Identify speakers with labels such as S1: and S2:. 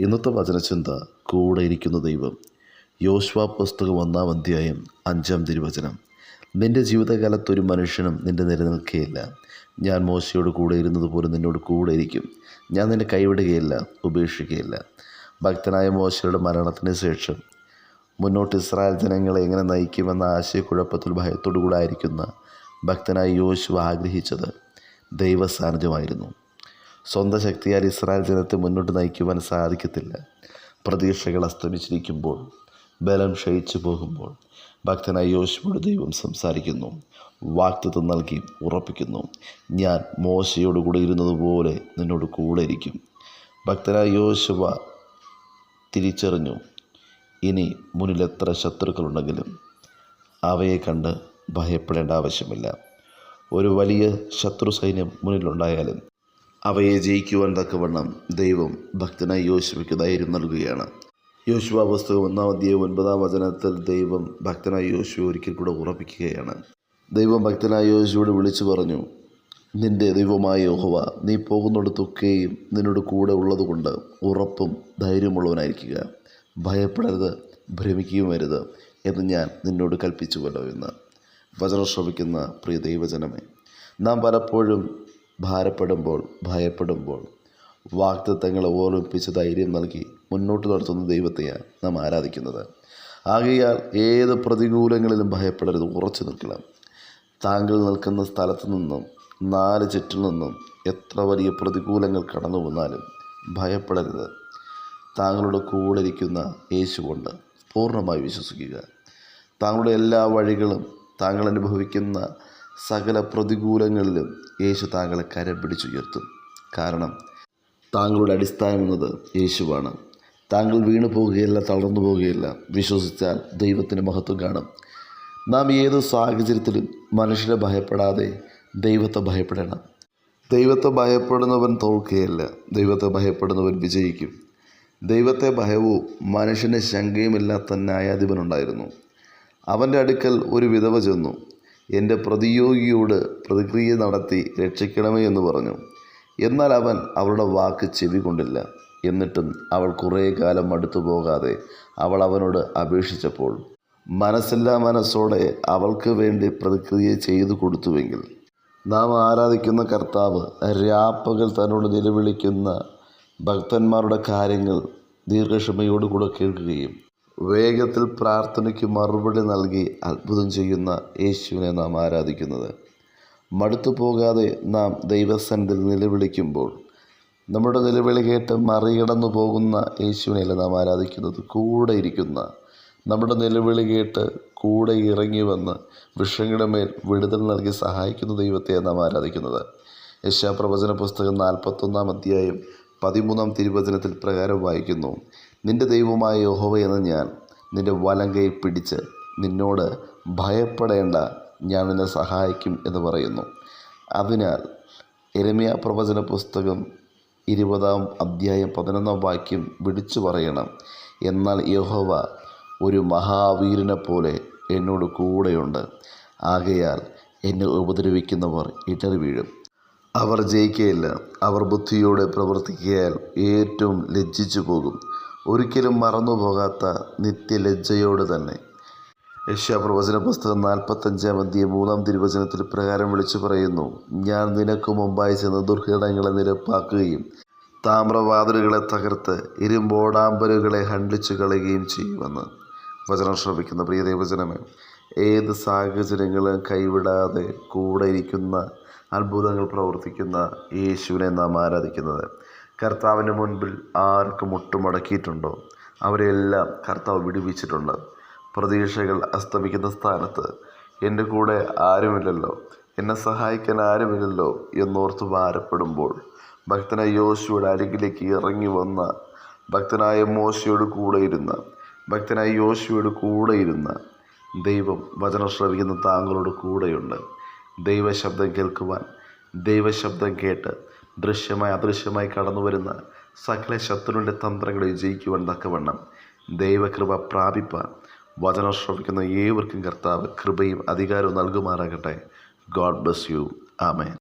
S1: ഇന്നത്തെ വചനചിന്ത കൂടെ ഇരിക്കുന്ന ദൈവം. യോശ്വ പുസ്തകം ഒന്നാം അധ്യായം അഞ്ചാം തിരുവചനം. നിന്റെ ജീവിതകാലത്തൊരു മനുഷ്യനും നിന്റെ നിലനിൽക്കുകയില്ല ഞാൻ മോശയോട് കൂടെ ഇരുന്നത് പോലെ നിന്നോട് കൂടെ ഇരിക്കും. ഞാൻ നിന്നെ കൈവിടുകയില്ല ഉപേക്ഷിക്കുകയില്ല ഭക്തനായ മോശയുടെ മരണത്തിന് ശേഷം മുന്നോട്ട് ഇസ്രായേൽ ജനങ്ങളെ എങ്ങനെ നയിക്കുമെന്ന ആശയക്കുഴപ്പത്തിൽ ഭയത്തോടുകൂടായിരിക്കുന്ന ഭക്തനായി യോശുവ ആഗ്രഹിച്ചത് ദൈവ സാന്നിധ്യമായിരുന്നു സ്വന്തം ശക്തിയാൽ ഇസ്രായേൽ ജനത്തെ മുന്നോട്ട് നയിക്കുവാൻ സാധിക്കത്തില്ല. പ്രതീക്ഷകൾ അസ്തമിച്ചിരിക്കുമ്പോൾ ബലം ക്ഷയിച്ചു പോകുമ്പോൾ ഭക്തനായ യോശുവോട് ദൈവം സംസാരിക്കുന്നു. വാക്തത്വം നൽകി ഉറപ്പിക്കുന്നു. ഞാൻ മോശയോട് കൂടെ ഇരുന്നതുപോലെ നിന്നോട് കൂടെ ഇരിക്കും. ഭക്തനായ യോശുവ തിരിച്ചറിഞ്ഞു ഇനി മുന്നിൽ എത്ര ശത്രുക്കളുണ്ടെങ്കിലും അവയെ കണ്ട് ഭയപ്പെടേണ്ട ആവശ്യമില്ല. ഒരു വലിയ ശത്രു സൈന്യം മുന്നിലുണ്ടായാലും അവയെ ജയിക്കുവാൻ തക്കവണ്ണം ദൈവം ഭക്തനായി യോശുവയ്ക്ക് ധൈര്യം നൽകുകയാണ്. യോശുവ പുസ്തകം ഒന്നാം അധ്യായം ഒൻപതാം വചനത്തിൽ ദൈവം ഭക്തനായ യോശുവ ഒരിക്കൽ കൂടെ ഉറപ്പിക്കുകയാണ്. ദൈവം ഭക്തനായ യോശുവോട് വിളിച്ചു പറഞ്ഞു നിന്റെ ദൈവമായ യഹോവ നീ പോകുന്നിടത്തൊക്കെയും നിന്നോട് കൂടെ ഉള്ളതുകൊണ്ട് ഉറപ്പും ധൈര്യമുള്ളവനായിരിക്കുക. ഭയപ്പെടരുത് ഭ്രമിക്കുകയും വരുത് എന്ന് ഞാൻ നിന്നോട് കൽപ്പിച്ചുവല്ലോ എന്ന് വചനം ശ്രമിക്കുന്ന പ്രിയ ദൈവജനമേ നാം പലപ്പോഴും ഭാരപ്പെടുമ്പോൾ ഭയപ്പെടുമ്പോൾ വാക്തത്വങ്ങളെ ഓർമ്മിപ്പിച്ച് ധൈര്യം നൽകി മുന്നോട്ട് നടത്തുന്ന ദൈവത്തെയാണ് നാം ആരാധിക്കുന്നത്. ആകയാൽ ഏത് പ്രതികൂലങ്ങളിലും ഭയപ്പെടരുത് ഉറച്ചു നിൽക്കണം. താങ്കൾ നിൽക്കുന്ന സ്ഥലത്തു നിന്നും നാല് ചുറ്റിൽ നിന്നും എത്ര വലിയ പ്രതികൂലങ്ങൾ കടന്നു വന്നാലും ഭയപ്പെടരുത്. താങ്കളുടെ കൂടെ ഇരിക്കുന്ന യേശു കൊണ്ട് പൂർണമായി വിശ്വസിക്കുക. താങ്കളുടെ എല്ലാ വഴികളും താങ്കൾ അനുഭവിക്കുന്ന സകല പ്രതികൂലങ്ങളിലും യേശു താങ്കളെ കരം പിടിച്ചുയർത്തും. കാരണം താങ്കളുടെ അടിസ്ഥാനം എന്നത് യേശുവാണ്. താങ്കൾ വീണു പോവുകയില്ല തളർന്നു പോവുകയില്ല. വിശ്വസിച്ചാൽ ദൈവത്തിന്റെ മഹത്വം കാണും. നാം ഏത് സാഹചര്യത്തിലും മനുഷ്യരെ ഭയപ്പെടാതെ ദൈവത്തെ ഭയപ്പെടണം. ദൈവത്തെ ഭയപ്പെടുന്നവൻ തോൽക്കുകയില്ല ദൈവത്തെ ഭയപ്പെടുന്നവൻ വിജയിക്കും. ദൈവത്തെ ഭയവും മനുഷ്യന് ശങ്കയുമില്ലാത്ത ന്യായാധിപനുണ്ടായിരുന്നു. അവന്റെ അടുക്കൽ ഒരു വിധവ ചെന്നു. എന്റെ പ്രതിയോഗിയോട് പ്രതിക്രിയ നടത്തി രക്ഷിക്കണമേ എന്ന് പറഞ്ഞു. എന്നാൽ അവൻ അവളുടെ വാക്ക് ചെവി കൊണ്ടില്ല. എന്നിട്ടും അവൾ കുറേ കാലം അടുത്തു പോകാതെ അവൾ അവനോട് അപേക്ഷിച്ചപ്പോൾ മനസ്സില്ലാ മനസ്സോടെ അവൾക്ക് വേണ്ടി പ്രതിക്രിയ ചെയ്തു കൊടുത്തുവെങ്കിൽ നാം ആരാധിക്കുന്ന കർത്താവ് രാപ്പകൽ തന്നോട് നിലവിളിക്കുന്ന ഭക്തന്മാരുടെ കാര്യങ്ങൾ ദീർഘക്ഷമയോടുകൂടെ കേൾക്കുകയും വേഗത്തിൽ പ്രാർത്ഥനയ്ക്ക് മറുപടി നൽകി അത്ഭുതം ചെയ്യുന്ന യേശുവിനെ നാം ആരാധിക്കുന്നത്. മടുത്തു പോകാതെ നാം ദൈവസന്നിധിയിൽ നിലവിളിക്കുമ്പോൾ നമ്മുടെ നിലവിളി കേട്ട് മറികടന്നു പോകുന്ന യേശുവിനെയല്ല നാം ആരാധിക്കുന്നത്? കൂടെ ഇരിക്കുന്ന നമ്മുടെ നിലവിളി കേട്ട് കൂടെ ഇറങ്ങി വന്ന് വിഷങ്ങളുടെ മേൽ വിടുതൽ നൽകി സഹായിക്കുന്ന ദൈവത്തെയാണ് നാം ആരാധിക്കുന്നത്. യശാപ്രവചന പുസ്തകം നാൽപ്പത്തൊന്നാം അധ്യായം പതിമൂന്നാം തിരുവചനത്തിൽ പ്രകാരം വായിക്കുന്നു. നിന്റെ ദൈവമായ യഹോവ എന്ന ഞാൻ നിന്റെ കൈ പിടിച്ച് നിന്നോട് ഭയപ്പെടേണ്ട ഞാൻ നിന്നെ സഹായിക്കും എന്ന് പറയുന്നു. അതിനാൽ എരമിയ പ്രവചന പുസ്തകം ഇരുപതാം അധ്യായം പതിനൊന്നാം വാക്യം വിളിച്ചു പറയണം. എന്നാൽ യഹോവ ഒരു മഹാവീരനെ പോലെ എന്നോട് കൂടെയുണ്ട്. ആകയാൽ എന്നെ ഉപദ്രവിക്കുന്നവർ ഇടറി വീഴും. അവർ ജയിക്കുകയില്ല. അവർ ബുദ്ധിയോടെ പ്രവർത്തിക്കുകയാൽ ഏറ്റവും ലജ്ജിച്ചു പോകും ഒരിക്കലും മറന്നു പോകാത്ത നിത്യലജ്ജയോടെ തന്നെ. യശ്യാപ്രവചന പുസ്തകം നാൽപ്പത്തഞ്ചാം അധ്യയം മൂന്നാം തിരുവചനത്തിൽ പ്രകാരം വിളിച്ചു പറയുന്നു ഞാൻ നിനക്ക് മുമ്പായി ചെന്ന് ദുർഘടങ്ങളെ നിരപ്പാക്കുകയും താമ്രവാതിലുകളെ തകർത്ത് ഇരുമ്പോടാമ്പലുകളെ ഹണ്ടിച്ചു കളയുകയും ചെയ്യുമെന്ന് വചനം ശ്രമിക്കുന്ന പ്രിയ ദൈവജനമേ ഏത് സാഹചര്യങ്ങളും കൈവിടാതെ കൂടെ ഇരിക്കുന്ന അത്ഭുതങ്ങൾ പ്രവർത്തിക്കുന്ന യേശുവിനെ നാം ആരാധിക്കുന്നത്. കർത്താവിന്റെ മുൻപിൽ ആർക്ക് മുട്ടുമടക്കിയിട്ടുണ്ടോ അവരെല്ലാം കർത്താവ് വിടുവിച്ചിട്ടുണ്ട്. പ്രതീക്ഷകൾ അസ്തമിക്കുന്ന സ്ഥാനത്ത് എന്റെ കൂടെ ആരുമില്ലല്ലോ? എന്നെ സഹായിക്കാൻ ആരുമില്ലല്ലോ എന്നോർത്ത് ഭാരപ്പെടുമ്പോൾ ഭക്തനായ യോശുവയുടെ അരികിലേക്ക് ഇറങ്ങി വന്ന ഭക്തനായ മോശയോട് കൂടെ ഇരുന്ന് ഭക്തനായ യോശുവയുടെ കൂടെ ഇരുന്ന് ദൈവം വചനം ശ്രവിക്കുന്ന താങ്കളോട് കൂടെയുണ്ട്. ദൈവശബ്ദം കേൾക്കുവാൻ ദൈവശബ്ദം കേട്ട് ദൃശ്യമായി അദൃശ്യമായി കടന്നു വരുന്ന സകല ശത്രുവിന്റെ തന്ത്രങ്ങളെ ജയിക്കുവാൻ തക്കവണ്ണം ദൈവകൃപ പ്രാപിപ്പാൻ വചനം ശ്രമിക്കുന്ന ഏവർക്കും കർത്താവ് കൃപയും അധികാരവും നൽകുമാറാകട്ടെ. God bless you amen